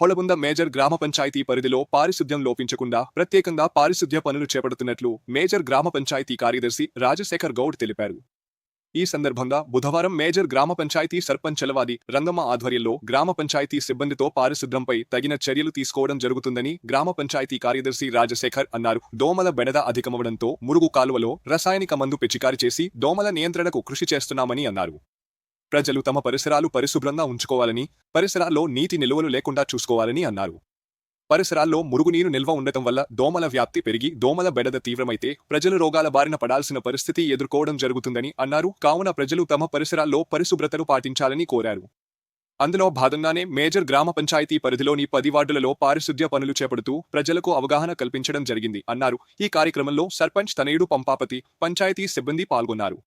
హొలబుంద major గ్రామ పంచాయతీ పరిధిలో పారిశుద్ధ్యం లోపించకుండా ప్రత్యేకంగా పారిశుద్ధ్య పనులు చేపడుతున్నట్లు మేజర్ గ్రామ పంచాయతీ కార్యదర్శి రాజశేఖర్ గౌడ్ తెలిపారు. ఈ సందర్భంగా బుధవారం మేజర్ గ్రామ పంచాయతీ సర్పంచలవాది రంగమ్మ ఆధ్వర్యంలో గ్రామ పంచాయతీ సిబ్బందితో పారిశుద్ధ్యంపై తగిన చర్యలు తీసుకోవడం జరుగుతుందని గ్రామ పంచాయతీ కార్యదర్శి రాజశేఖర్ అన్నారు. దోమల బెడద అధికమవడంతో మురుగు కాలువలో రసాయనిక మందు పిచికారి చేసి దోమల నియంత్రణకు కృషి చేస్తున్నామని అన్నారు. ప్రజలు తమ పరిసరాలు పరిశుభ్రంగా ఉంచుకోవాలని పరిసరాల్లో నీటి నిల్వలు లేకుండా చూసుకోవాలని అన్నారు. పరిసరాల్లో మురుగునీరు నిల్వ ఉండటం వల్ల దోమల వ్యాప్తి పెరిగి దోమల బెడద తీవ్రమైతే ప్రజలు రోగాల బారిన పడాల్సిన పరిస్థితి ఎదుర్కోవడం జరుగుతుందని అన్నారు. కావున ప్రజలు తమ పరిసరాల్లో పరిశుభ్రతను పాటించాలని కోరారు. అందులో భాగంగానే మేజర్ గ్రామ పంచాయతీ పరిధిలోని పది వార్డులలో పారిశుద్ధ్య పనులు చేపడుతూ ప్రజలకు అవగాహన కల్పించడం జరిగింది అన్నారు. ఈ కార్యక్రమంలో సర్పంచ్ తనయుడు పంపాపతి పంచాయతీ సిబ్బంది పాల్గొన్నారు.